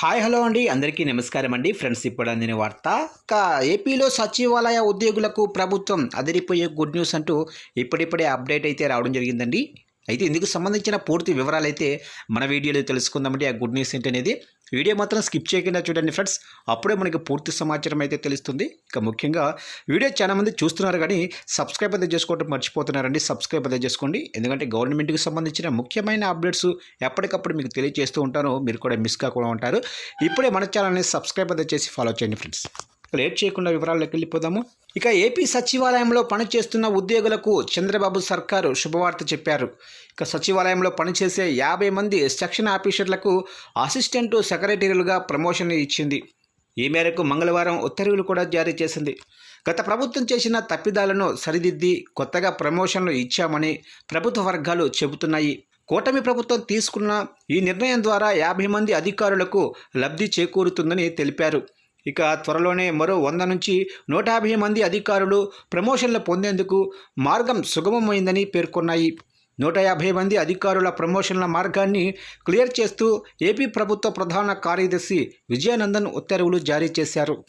Hi hello అండి. అందరికీ నమస్కారం అండి. ఫ్రెండ్స్ ఇప్పుడు అందిన వార్త. ఏపీలో సచివాలయ ఉద్యోగులకు ప్రభుత్వం అదిరిపోయే గుడ్ న్యూస్ అంటూ ఇప్పుడిప్పుడే అప్డేట్ అయితే రావడం జరిగిందండి. అయితే ఇందుకు సంబంధించిన పూర్తి వివరాలు అయితే మన వీడియోలో తెలుసుకుందామండి. ఆ గుడ్ న్యూస్ ఏంటనేది? వీడియో మాత్రం స్కిప్ చేయకుండా చూడండి ఫ్రెండ్స్. అప్పుడే మనకి పూర్తి సమాచారం అయితే తెలుస్తుంది. ఇక ముఖ్యంగా వీడియో చాలా మంది చూస్తున్నారు కానీ సబ్స్క్రైబ్ అయితే చేసుకోవడం మర్చిపోతున్నారండి. సబ్స్క్రైబ్ అయితే చేసుకోండి. ఎందుకంటే గవర్నమెంట్కి సంబంధించిన ముఖ్యమైన అప్డేట్స్ ఎప్పటికప్పుడు మీకు తెలియజేస్తూ ఉంటాను. మీరు కూడా మిస్ కాకుండా ఉంటారు. ఇప్పుడే మన ఛానల్ని సబ్స్క్రైబ్ అయితే చేసి ఫాలో చేయండి ఫ్రెండ్స్. లేట్ చేయకుండా వివరాల్లోకి వెళ్ళిపోదాము. ఇక ఏపీ సచివాలయంలో పనిచేస్తున్న ఉద్యోగులకు చంద్రబాబు సర్కారు శుభవార్త చెప్పారు. ఇక సచివాలయంలో పనిచేసే యాభై మంది సెక్షన్ ఆఫీసర్లకు అసిస్టెంట్ సెక్రటరీలుగా ప్రమోషన్ ఇచ్చింది. ఈ మేరకు మంగళవారం ఉత్తర్వులు కూడా జారీ చేసింది. గత ప్రభుత్వం చేసిన తప్పిదాలను సరిదిద్ది కొత్తగా ప్రమోషన్లు ఇచ్చామని ప్రభుత్వ వర్గాలు చెబుతున్నాయి. కూటమి ప్రభుత్వం తీసుకున్న ఈ నిర్ణయం ద్వారా యాభై మంది అధికారులకు లబ్ధి చేకూరుతుందని తెలిపారు. ఇక త్వరలోనే మరో వంద నుంచి నూట యాభై మంది అధికారులు ప్రమోషన్లు పొందేందుకు మార్గం సుగమమైందని పేర్కొన్నాయి. నూట యాభై మంది అధికారుల ప్రమోషన్ల మార్గాన్ని క్లియర్ చేస్తూ ఏపీ ప్రభుత్వ ప్రధాన కార్యదర్శి విజయానందన్ ఉత్తర్వులు జారీ చేశారు.